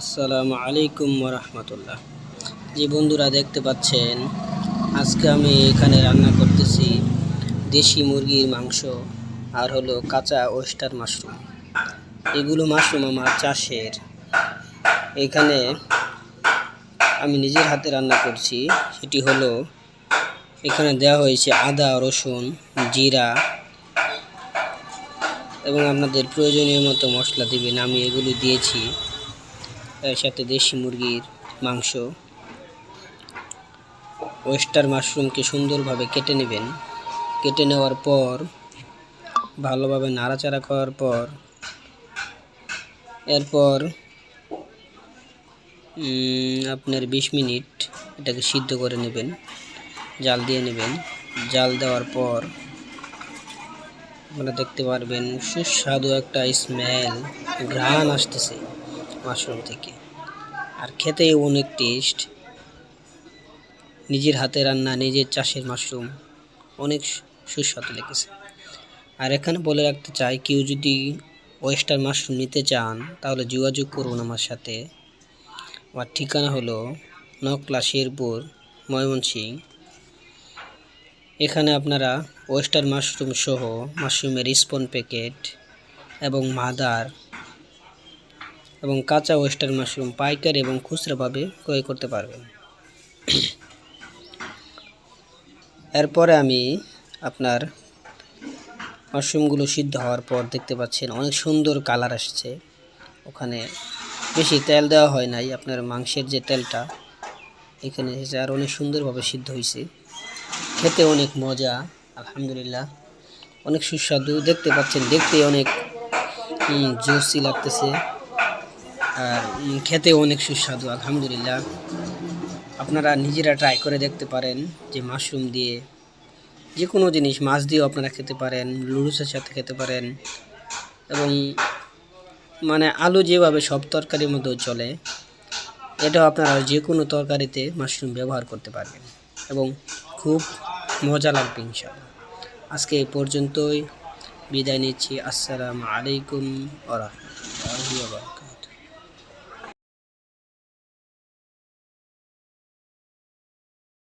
আসসালামু আলাইকুম রহমতুল্লাহ জি বন্ধুরা, দেখতে পাচ্ছেন, আজকে আমি এখানে রান্না করতেছি দেশি মুরগির মাংস, আর হলো কাঁচা ওয়েস্টার মাশরুম এগুলো মাশরুম আমার চাষের। এখানে আমি নিজের হাতে রান্না করছি, সেটি হলো এখানে দেওয়া হয়েছে আদা, রসুন, জিরা এবং আপনাদের প্রয়োজনীয় মতো মশলা দিবেন। আমি এগুলি দিয়েছি। সাথে দেশি মুরগির মাংস। ওয়েস্টার মাশরুমকে সুন্দরভাবে কেটে নেবেন। কেটে নেওয়ার পর, ভালোভাবে নাড়াচাড়া করার পর, এরপর আপনার বিশ মিনিট এটাকে সিদ্ধ করে নেবেন, জাল দিয়ে নেবেন। জাল দেওয়ার পর, আপনারা দেখতে পারবেন সুস্বাদু একটা স্মেল ঘ্রাণ আসতেছে। মাশরুম থেকে। আর খেতে অনেক টেস্ট নিজের হাতে রান্না, নিজের চাষের মাশরুম অনেক সুস্বাদু লেগেছে। আর এখানে বলে রাখতে চাই, কেউ যদি ওয়েস্টার মাশরুম নিতে চান, তাহলে যোগাযোগ করুন আমার সাথে। আমার ঠিকানা হলো নকলা শেরপুর, ময়মনসিং। এখানে আপনারা ওয়েস্টার মাশরুম সহ মাশরুমের স্পন প্যাকেট এবং মাদার এবং কাঁচা ওয়েস্টার মাশরুম পাইকারি এবং খুচরাভাবে ক্রয় করতে পারবেন। এরপরে আমি আপনার মাশরুমগুলো সিদ্ধ হওয়ার পর দেখতে পাচ্ছেন অনেক সুন্দর কালার আসছে। ওখানে বেশি তেল দেওয়া হয় নাই, আপনার মাংসের যে তেলটা, এখানে এসেছে আর অনেক সুন্দরভাবে সিদ্ধ হয়েছে খেতে অনেক মজা, আলহামদুলিল্লাহ। অনেক সুস্বাদু, দেখতে পাচ্ছেন, দেখতে অনেক জুসি লাগতেছে। খেতে অনেক সুস্বাদু, আলহামদুলিল্লাহ। আপনারা নিজেরা ট্রাই করে দেখতে পারেন যে মাশরুম দিয়ে যে কোনো জিনিস, মাছ দিয়েও আপনারা খেতে পারেন লুডুসের সাথে খেতে পারেন এবং মানে আলু যেভাবে সব তরকারির মধ্যেও চলে, এটাও আপনারা যে কোনো তরকারিতে মাশরুম ব্যবহার করতে পারবেন এবং খুব মজা লাগবে ইনশাআল্লাহ। আজকে এই পর্যন্তই। বিদায় নিচ্ছি। আসসালামু আলাইকুম ওয়া রাহমাতুল্লাহি